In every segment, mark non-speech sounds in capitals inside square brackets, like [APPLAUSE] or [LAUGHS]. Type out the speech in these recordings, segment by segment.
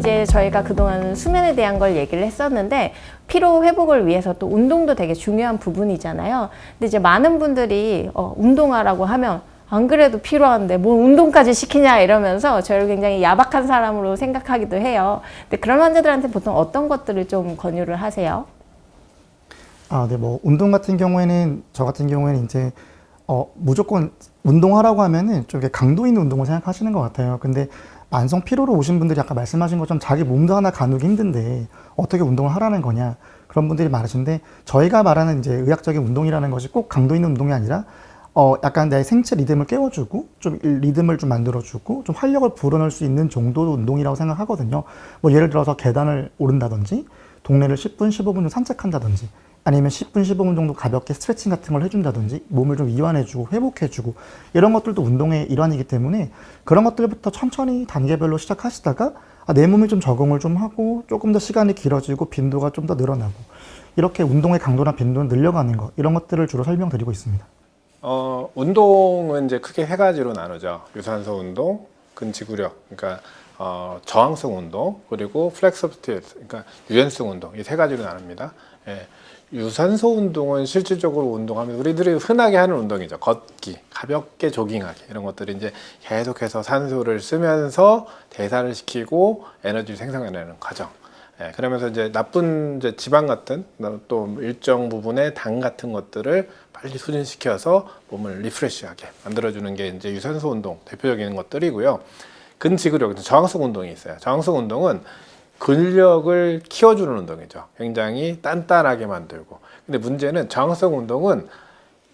이제 저희가 그동안 수면에 대한 걸 얘기를 했었는데 피로 회복을 위해서 또 운동도 되게 중요한 부분이잖아요. 근데 이제 많은 분들이 어, 운동하라고 하면 안 그래도 필요한데 뭘 운동까지 시키냐 이러면서 저를 굉장히 야박한 사람으로 생각하기도 해요. 근데 그런 환자들한테 보통 어떤 것들을 좀 권유를 하세요? 아, 네, 뭐 운동 같은 경우에는 저 같은 경우에는 이제 어, 무조건 운동하라고 하면은 좀 강도 있는 운동을 생각하시는 것 같아요. 근데 만성 피로로 오신 분들이 아까 말씀하신 것처럼 자기 몸도 하나 가누기 힘든데 어떻게 운동을 하라는 거냐 그런 분들이 많으신데 저희가 말하는 이제 의학적인 운동이라는 것이 꼭 강도 있는 운동이 아니라 어 약간 내 생체 리듬을 깨워주고 좀 리듬을 좀 만들어주고 좀 활력을 불어넣을 수 있는 정도 운동이라고 생각하거든요. 뭐 예를 들어서 계단을 오른다든지 동네를 10분 15분 좀 산책한다든지 아니면 10분 15분 정도 가볍게 스트레칭 같은 걸 해준다든지 몸을 좀 이완해주고 회복해주고 이런 것들도 운동의 일환이기 때문에 그런 것들부터 천천히 단계별로 시작하시다가 아, 내 몸이 좀 적응을 좀 하고 조금 더 시간이 길어지고 빈도가 좀 더 늘어나고 이렇게 운동의 강도나 빈도는 늘려가는 것 이런 것들을 주로 설명드리고 있습니다. 어, 운동은 이제 크게 세 가지로 나누죠. 유산소 운동, 근지구력, 그러니까 어, 저항성 운동, 그리고 플렉서비티스, 그러니까 유연성 운동 이 세 가지로 나눕니다. 예. 유산소 운동은 실질적으로 운동하면 우리들이 흔하게 하는 운동이죠. 걷기, 가볍게 조깅하기 이런 것들이 이제 계속해서 산소를 쓰면서 대사를 시키고 에너지를 생성해내는 과정. 예, 그러면서 이제 나쁜 이제 지방 같은 또 일정 부분의 당 같은 것들을 빨리 소진시켜서 몸을 리프레시하게 만들어주는 게 이제 유산소 운동 대표적인 것들이고요. 근지구력, 저항성 운동이 있어요. 저항성 운동은 근력을 키워주는 운동이죠. 굉장히 단단하게 만들고. 근데 문제는 저항성 운동은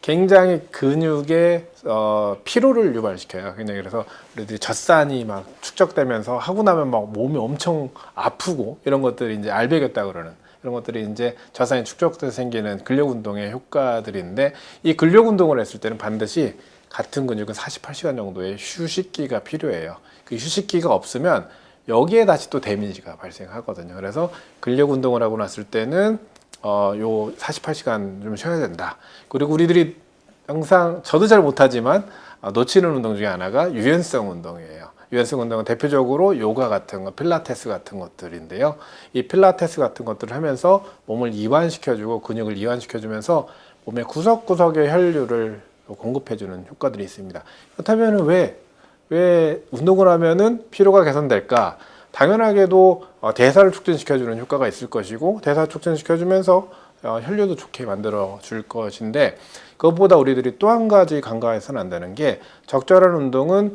굉장히 근육에 어, 피로를 유발시켜요. 굉장히 그래서 우리들이 젖산이 막 축적되면서 하고 나면 막 몸이 엄청 아프고 이런 것들이 이제 알배겼다 그러는 이런 것들이 이제 젖산이 축적돼서 생기는 근력 운동의 효과들인데 이 근력 운동을 했을 때는 반드시 같은 근육은 48시간 정도의 휴식기가 필요해요. 그 휴식기가 없으면 여기에 다시 또 데미지가 발생하거든요. 그래서 근력 운동을 하고 났을 때는 어, 요 48시간 좀 쉬어야 된다. 그리고 우리들이 항상 저도 잘 못하지만 어, 놓치는 운동 중에 하나가 유연성 운동이에요. 유연성 운동은 대표적으로 요가 같은 거, 필라테스 같은 것들인데요. 이 필라테스 같은 것들을 하면서 몸을 이완시켜주고 근육을 이완시켜주면서 몸의 구석구석의 혈류를 공급해주는 효과들이 있습니다. 그렇다면 왜, 왜 운동을 하면은 피로가 개선될까? 당연하게도 어, 대사를 촉진시켜주는 효과가 있을 것이고 대사 촉진시켜주면서 어, 혈류도 좋게 만들어 줄 것인데 그것보다 우리들이 또 한 가지 간과해서는 안 되는 게 적절한 운동은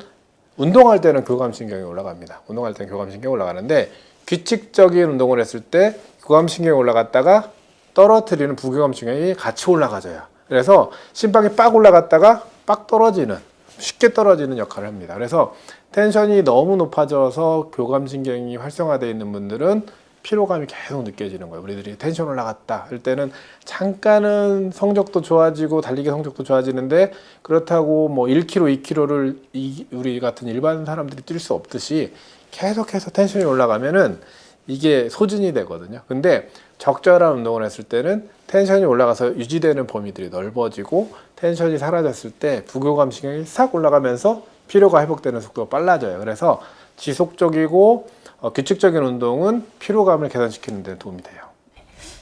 운동할 때는 교감신경이 올라갑니다. 운동할 때는 교감신경이 올라가는데 규칙적인 운동을 했을 때 교감신경이 올라갔다가 떨어뜨리는 부교감신경이 같이 올라가져요. 그래서 심박이 빡 올라갔다가 빡 떨어지는 쉽게 떨어지는 역할을 합니다. 그래서 텐션이 너무 높아져서 교감신경이 활성화되어 있는 분들은 피로감이 계속 느껴지는 거예요. 우리들이 텐션 올라갔다 할 때는 잠깐은 성적도 좋아지고 달리기 성적도 좋아지는데 그렇다고 뭐 1km, 2km를 우리 같은 일반 사람들이 뛸 수 없듯이 계속해서 텐션이 올라가면은 이게 소진이 되거든요. 근데 적절한 운동을 했을 때는 텐션이 올라가서 유지되는 범위들이 넓어지고 텐션이 사라졌을 때 부교감 신경이 싹 올라가면서 피로가 회복되는 속도가 빨라져요. 그래서 지속적이고 어, 규칙적인 운동은 피로감을 개선시키는 데 도움이 돼요.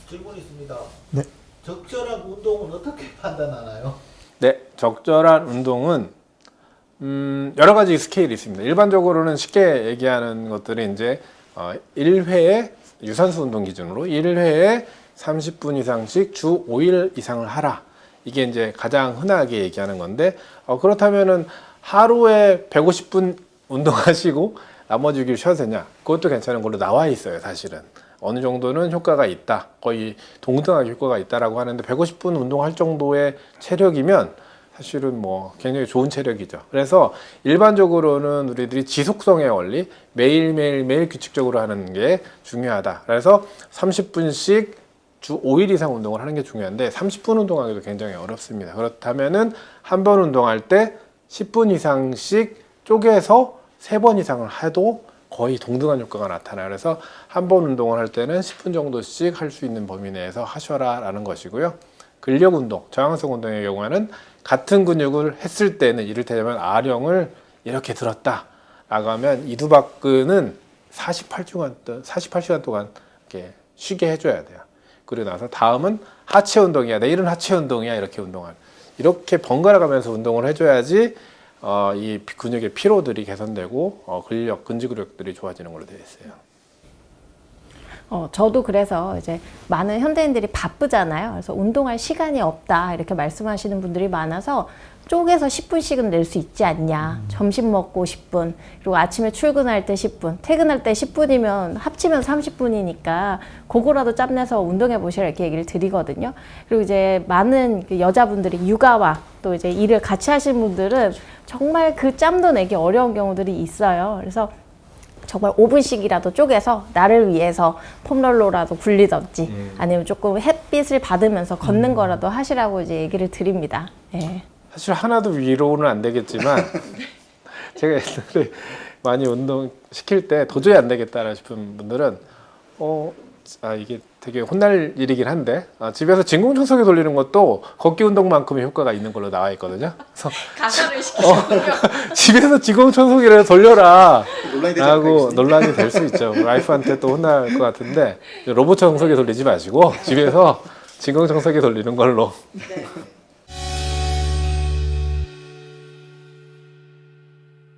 질문 있습니다. 네. 적절한 운동은 어떻게 [LAUGHS] 판단하나요? 네, 적절한 운동은 음, 여러 가지 스케일이 있습니다. 일반적으로는 쉽게 얘기하는 것들이 이제 어, 1회에 유산소 운동 기준으로 1회에 30분 이상씩 주 5일 이상을 하라. 이게 이제 가장 흔하게 얘기하는 건데 어, 그렇다면은 하루에 150분 운동하시고 나머지 6일 쉬어도 되냐? 그것도 괜찮은 걸로 나와 있어요, 사실은. 어느 정도는 효과가 있다. 거의 동등하게 효과가 있다라고 하는데 150분 운동할 정도의 체력이면 사실은 뭐 굉장히 좋은 체력이죠. 그래서 일반적으로는 우리들이 지속성의 원리 매일매일 매일 규칙적으로 하는 게 중요하다. 그래서 30분씩 주 5일 이상 운동을 하는 게 중요한데 30분 운동하기도 굉장히 어렵습니다. 그렇다면은 한 번 운동할 때 10분 이상씩 쪼개서 세번 이상을 해도 거의 동등한 효과가 나타나요. 그래서 한 번 운동을 할 때는 10분 정도씩 할 수 있는 범위 내에서 하셔라 라는 것이고요. 근력 운동, 저항성 운동의 경우에는 같은 근육을 했을 때는 이를테면 아령을 이렇게 들었다 라고 하면 이두박근은 48시간 동안 48시간 동안 이렇게 쉬게 해줘야 돼요. 그리고 나서 다음은 하체 운동이야. 내일은 하체 운동이야. 이렇게 운동할. 이렇게 번갈아 가면서 운동을 해줘야지 어, 이 피- 근육의 피로들이 개선되고 어, 근력, 근지구력들이 좋아지는 걸로 되어 있어요. 어, 저도 그래서 이제 많은 현대인들이 바쁘잖아요. 그래서 운동할 시간이 없다 이렇게 말씀하시는 분들이 많아서 쪼개서 10분씩은 낼 수 있지 않냐. 점심 먹고 10분, 그리고 아침에 출근할 때 10분, 퇴근할 때 10분이면 합치면 30분이니까 그거라도 짬내서 운동해 보시라 이렇게 얘기를 드리거든요. 그리고 이제 많은 그 여자분들이 육아와 또 이제 일을 같이 하시는 분들은 정말 그 짬도 내기 어려운 경우들이 있어요. 그래서 정말 5분씩이라도 쪼개서 나를 위해서 폼롤러라도 굴리던지 아니면 조금 햇빛을 받으면서 걷는 거라도 하시라고 이제 얘기를 드립니다. 예. 사실 하나도 위로는 안 되겠지만 [LAUGHS] 제가 옛날에 많이 운동 시킬 때 도저히 안 되겠다 싶은 분들은 어, 아 이게 되게 혼날 일이긴 한데 아, 집에서 진공 청소기 돌리는 것도 걷기 운동만큼의 효과가 있는 걸로 나와 있거든요. 그래서 가사를 [LAUGHS] 집에서 진공 청소기를 돌려라 논란이 되지 라고 논란이 될 수 있죠. 와이프한테 또 혼날 것 같은데 로봇 청소기 돌리지 마시고 집에서 진공 청소기 돌리는 걸로 네.